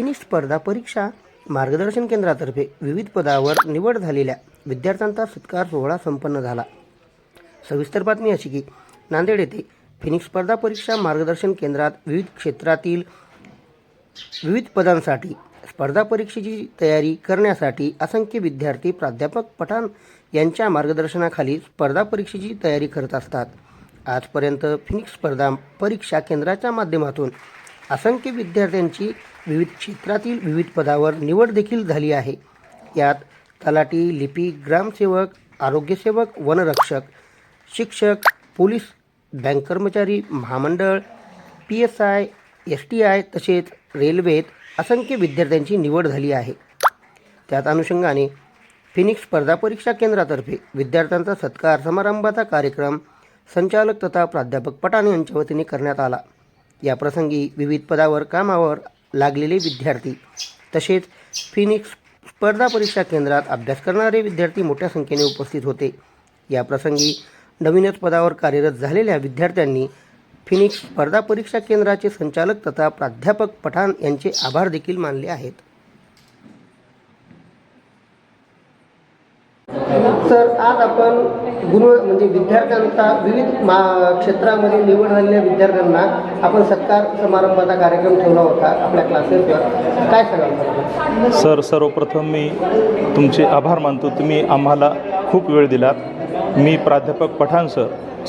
Phoenix स्पर्धा परीक्षा मार्गदर्शन केंद्रातर्फे विविध पदावर निवड झालेल्या विद्यार्थ्यांचा सत्कार सोहळा संपन्न झाला. सविस्तर बातमी अशी की नांदेड येथे फिनिक्स स्पर्धा परीक्षा मार्गदर्शन केंद्रात विविध क्षेत्रातील विविध पदांसाठी स्पर्धा परीक्षेची तयारी करण्यासाठी असंख्य विद्यार्थी प्राध्यापक पठाण यांच्या मार्गदर्शनाखाली स्पर्धा परीक्षेची तयारी करत असतात. आजपर्यंत फिनिक्स स्पर्धा परीक्षा केंद्राच्या माध्यमातून असंख्य विद्यार्थ्यांची विविध क्षेत्रातील विविध पदावर निवड देखील झाली आहे. यात तलाठी लिपी ग्रामसेवक आरोग्यसेवक वनरक्षक शिक्षक पोलीस बँक कर्मचारी महामंडळ P S I S T I तसेच रेल्वेत असंख्य विद्यार्थ्यांची निवड झाली आहे. त्यात अनुषंगाने फिनिक्स स्पर्धा परीक्षा केंद्रातर्फे विद्यार्थ्यांचा सत्कार समारंभाचा कार्यक्रम संचालक तथा प्राध्यापक पटाणे यांच्या वतीने करण्यात आला. याप्रसंगी विविध पदावर कामावर लागलेले विद्यार्थी तसेच फिनिक्स स्पर्धा परीक्षा केंद्रात अभ्यास करणारे विद्यार्थी मोठ्या संख्येने उपस्थित होते. याप्रसंगी नवीनच पदावर कार्यरत झालेल्या विद्यार्थ्यांनी फिनिक्स स्पर्धा परीक्षा केंद्राचे संचालक तथा प्राध्यापक पठाण यांचे आभार देखील मानले आहेत. सर आज आपण गुण म्हणजे विद्यार्थ्यांचा विविध मा क्षेत्रामध्ये निवड झालेल्या विद्यार्थ्यांना आपण सत्कार समारंभाचा कार्यक्रम ठेवला होता आपल्या क्लासेसवर. काय सांगाल सर? सर्वप्रथम मी तुमचे आभार मानतो. तुम्ही आम्हाला खूप वेळ दिलात. मी प्राध्यापक पठाण सर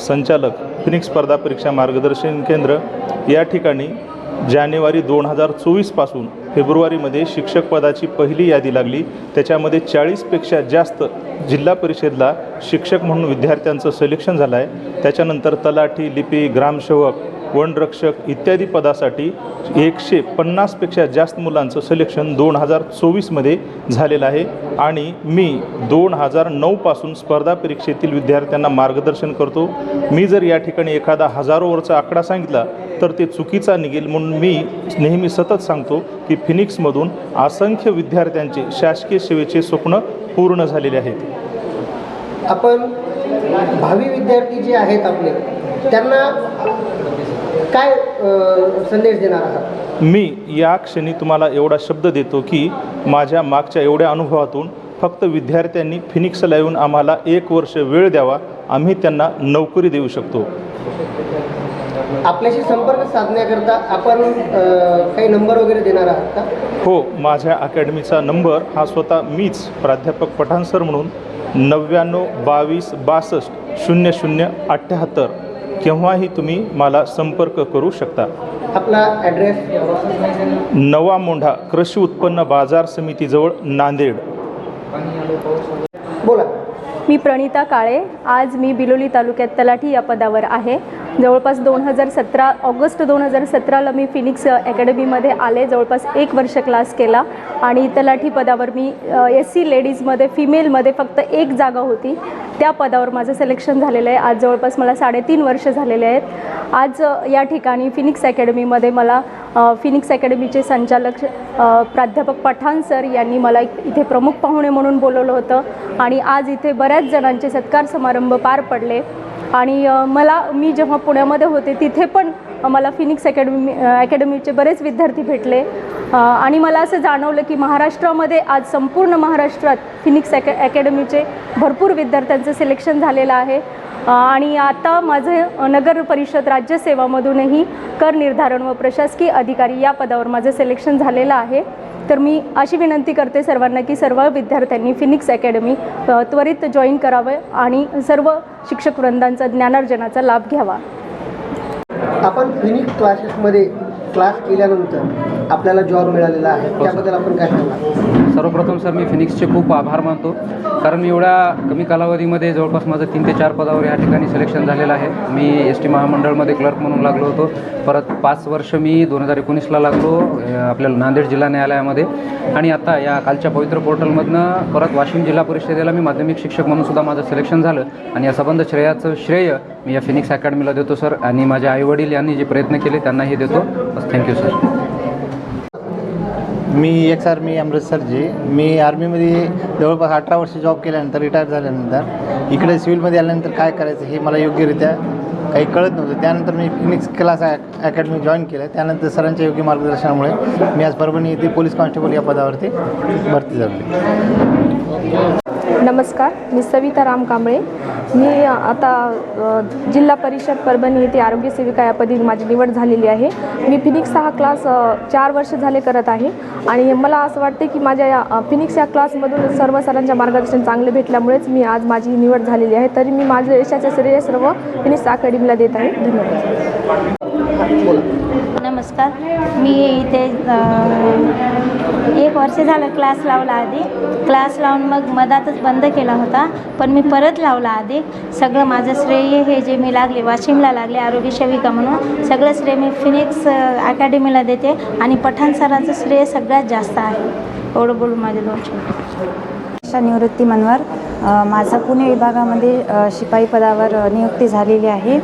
संचालक फिनिक्स स्पर्धा परीक्षा मार्गदर्शन केंद्र या ठिकाणी जानेवारी दोन हजार चोवीसपासून फेब्रुवारीमध्ये शिक्षक पदाची पहिली यादी लागली. त्याच्यामध्ये चाळीसपेक्षा जास्त जिल्हा परिषदला शिक्षक म्हणून विद्यार्थ्यांचं सिलेक्शन झालं आहे त्याच्यानंतर तलाठी लिपी ग्रामसेवक वनरक्षक इत्यादी पदासाठी एकशे पन्नासपेक्षा जास्त मुलांचं सिलेक्शन दोन हजार चोवीसमध्ये झालेलं आहे. आणि मी दोन हजार नऊपासून स्पर्धा परीक्षेतील विद्यार्थ्यांना मार्गदर्शन करतो. मी जर या ठिकाणी एखादा हजारोवरचा आकडा सांगितला तर ते चुकीचा निघेल म्हणून मी नेहमी सतत सांगतो की फिनिक्समधून असंख्य विद्यार्थ्यांचे शासकीय सेवेचे स्वप्न पूर्ण झालेले आहेत. आपण भावी विद्यार्थी जे आहेत आपले त्यांना काय संदेश देणार आहात? मी या क्षणी तुम्हाला एवढा शब्द देतो की माझ्या मागच्या एवढ्या अनुभवातून फक्त विद्यार्थ्यांनी फिनिक्सला येऊन आम्हाला एक वर्ष वेळ द्यावा आम्ही त्यांना नोकरी देऊ शकतो. आपल्याशी संपर्क साधण्याकरता आपण काही नंबर वगैरे देणार आहात का? हो माझ्या अकॅडमीचा नंबर हा स्वतः मीच प्राध्यापक पठाण सर म्हणून नव्याण्णव बावीस बासष्ट शून्य शून्य अठ्ठ्याहत्तर केव्हाही तुम्ही मला संपर्क करू शकता. आपला ॲड्रेस नवा मोंढा कृषी उत्पन्न बाजार समितीजवळ नांदेड. बोला. मी प्रणिता काळे. आज मी बिलोली तालुक्यात तलाठी या पदावर आहे. जवळपास दोन हजार सतरा ऑगस्ट दोन हजार सतराला मी फिनिक्स अकॅडमीमध्ये आले. जवळपास एक वर्ष क्लास केला. आणि तलाठी पदावर मी एस सी लेडीजमध्ये फिमेलमध्ये फक्त एक जागा होती. त्या पदावर माझं सिलेक्शन झालेलं आहे. आज जवळपास मला साडेतीन वर्ष झालेले आहेत. आज या ठिकाणी फिनिक्स अकॅडमीमध्ये मला फिनिक्स अकॅडमीचे संचालक प्राध्यापक पठाण सर यांनी मला इथे प्रमुख पाहुणे म्हणून बोलवलं होतं. आणि आज इथे बऱ्याच जणांचे सत्कार समारंभ पार पडले. आणि मला मी जेव्हा पुण्यामध्ये होते तिथे पण मला फिनिक्स अकॅडमी अकॅडमीचे बरेच विद्यार्थी भेटले. आणि मला असं जाणवलं की महाराष्ट्रामध्ये आज संपूर्ण महाराष्ट्रात फिनिक्स अकॅ अकॅडमीचे भरपूर विद्यार्थ्यांचं सिलेक्शन झालेलं आहे. आणि आता माझे नगर परिषद राज्यसेवामधूनही कर निर्धारण व प्रशासकीय अधिकारी या पदावर माझं सिलेक्शन झालेलं आहे. तर मी अशी विनंती करते सर्वांना की सर्व विद्यार्थ्यांनी फिनिक्स अकॅडमी त्वरित जॉईन करावं आणि सर्व शिक्षक वृंदांचा ज्ञानार्जनाचा लाभ घ्यावा. आपण फिनिक्स क्लासेसमध्ये क्लास केल्यानंतर आपल्याला जॉब मिळालेला आहे. त्याबद्दल आपण काय सांगा सर्वप्रथम सर मी फिनिक्सचे खूप आभार मानतो. कारण मी एवढ्या कमी कालावधीमध्ये जवळपास माझं तीन ते चार पदावर या ठिकाणी सिलेक्शन झालेलं आहे. मी एस टी महामंडळमध्ये क्लर्क म्हणून लागलो होतो. परत पाच वर्ष मी दोन हजार एकोणीसला लागलो आपल्याला नांदेड जिल्हा न्यायालयामध्ये. आणि आता या कालच्या पवित्र पोर्टलमधनं परत वाशिम जिल्हा परिषदेला मी माध्यमिक शिक्षक म्हणून सुद्धा माझं सिलेक्शन झालं. आणि या संबंध श्रेयाचं श्रेय मी या फिनिक्स अकॅडमीला देतो सर. आणि माझ्या आईवडील यांनी जे प्रयत्न केले त्यांनाही देतो. बस थँक्यू सर मी एक्स आर्मी अमृतसरजी मी आर्मीमध्ये जवळपास अठरा वर्ष जॉब केल्यानंतर रिटायर झाल्यानंतर इकडे सिव्हिलमध्ये आल्यानंतर काय करायचं हे मला योग्यरित्या काही कळत नव्हतं. त्यानंतर मी फिनिक्स क्लास अकॅडमी जॉईन केलं. त्यानंतर सरांच्या योग्य मार्गदर्शनामुळे मी आज परभणी येथे पोलीस कॉन्स्टेबल या पदावरती भरती झाली. नमस्कार मी सविता राम कांबळे. मी आता जिल्हा परिषद परभणी येथे आरोग्य सेविका या पदी माझी निवड झालेली आहे. मी फिनिक्स हा क्लास चार वर्ष झाले करत आहे आणि मला असं वाटते की माझ्या या फिनिक्स या क्लासमधून सर्व सरांच्या मार्गदर्शन चांगले भेटल्यामुळेच मी आज माझी निवड झालेली आहे. तरी मी माझ्या यशाचे श्रेय सर्व फिनिक्स अकॅडमीला देत आहे. धन्यवाद. नमस्कार. मी इथे एक वर्ष झालं क्लास लावला आधी. क्लास लावून मग मधातच बंद केला होता पण मी परत लावला आधी. सगळं माझं श्रेय हे जे मी लागले वाशिमला लागले आरोग्य सेविका म्हणून सगळं श्रेय मी फिनिक्स अकॅडमीला देते. आणि पठाण सरांचं श्रेय सगळ्यात जास्त आहे. एवढं बोलून माझे दोन आशा निवृत्ती मनवर माझं पुणे विभागामध्ये शिपाई पदावर नियुक्ती झालेली आहे.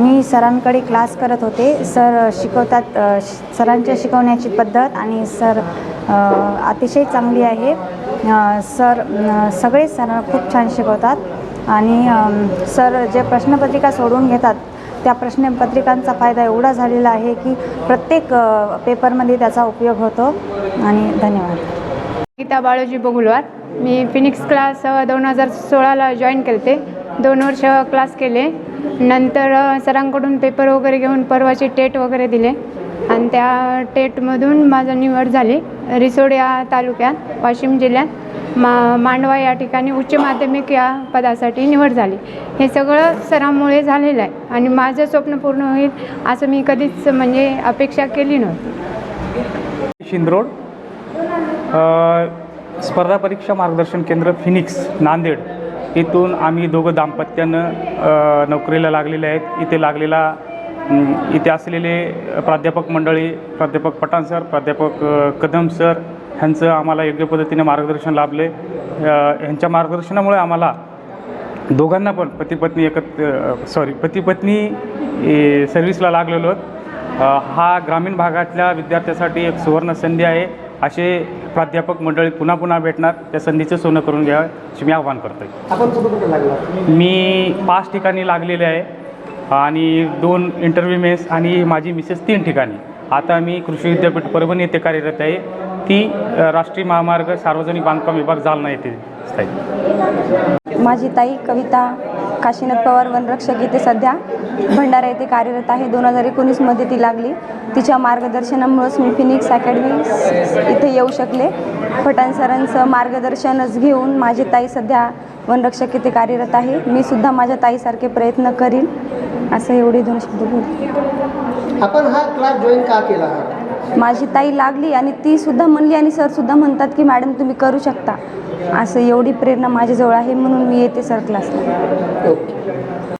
मी सरांकडे क्लास करत होते. सर शिकवतात श- सरांच्या शिकवण्याची पद्धत आणि सर अतिशय चांगली आहे. सर सगळे सर खूप छान शिकवतात आणि सर जे प्रश्नपत्रिका सोडून घेतात त्या प्रश्नपत्रिकांचा फायदा एवढा झालेला आहे की प्रत्येक पेपरमध्ये त्याचा उपयोग होतो. आणि धन्यवाद. गीता बाळोजी बघुलवार मी फिनिक्स क्लास दोन हजार सोळाला जॉईन केले दोन वर्ष क्लास केले. नंतर सरांकडून पेपर वगैरे घेऊन परवाचे टेट वगैरे दिले. आणि त्या टेटमधून माझं निवड झाली. रिसोड या तालुक्यात वाशिम जिल्ह्यात. मा मांडवा या ठिकाणी उच्च माध्यमिक या पदासाठी निवड झाली. हे सगळं सरांमुळे झालेलं आहे. आणि माझं स्वप्न पूर्ण होईल असं मी कधीच म्हणजे अपेक्षा केली नव्हती. शिंदरोड. स्पर्धा परीक्षा मार्गदर्शन केंद्र फिनिक्स नांदेड. इथून आम्ही दोघं दाम्पत्यानं नोकरीला लागलेले आहेत. इथे लागलेला इथे असलेले प्राध्यापक मंडळी प्राध्यापक पठाण सर प्राध्यापक कदम सर ह्यांचं आम्हाला योग्य पद्धतीने मार्गदर्शन लाभले ह्यांच्या मार्गदर्शनामुळे आम्हाला दोघांना पण पती पत्नी एकत्र सॉरी पती पत्नी सर्व्हिसला लागलेलो आहोत. हा ग्रामीण भागातल्या विद्यार्थ्यासाठी एक सुवर्ण संधी आहे. असे प्राध्यापक मंडळी पुन्हा पुन्हा भेटणार. त्या संधीचं सोनं करून घ्यावं असे मी आवाहन करतो आपण कुठं कुठं लागला? मी पाच ठिकाणी लागलेले आहे आणि दोन इंटरव्ह्यू मेस आणि माझी मिसेस तीन ठिकाणी. आता मी कृषी विद्यापीठ परभणी येथे कार्यरत आहे. ती राष्ट्रीय महामार्ग सार्वजनिक बांधकाम विभाग जालना येथे स्थायी माझी ताई कविता काशीनाथ पवार वनरक्षक इथे सध्या भंडारा येथे कार्यरत आहे. दोन हजार एकोणीसमध्ये ती लागली. तिच्या मार्गदर्शनामुळेच मी फिनिक्स अकॅडमी इथे येऊ शकले. पठाण सरांचं मार्गदर्शनच घेऊन माझी ताई सध्या वनरक्षक इथे कार्यरत आहे. मी सुद्धा माझ्या ताईसारखे प्रयत्न करीन असं एवढे दोन शब्द बोलते आपण हा क्लास जॉईन का केला? हा माझी ताई लागली आणि ती सुद्धा म्हणली आणि सर सुद्धा म्हणतात की मॅडम तुम्ही करू शकता. असं एवढी प्रेरणा माझ्याजवळ आहे म्हणून मी येते सर क्लासला ओके.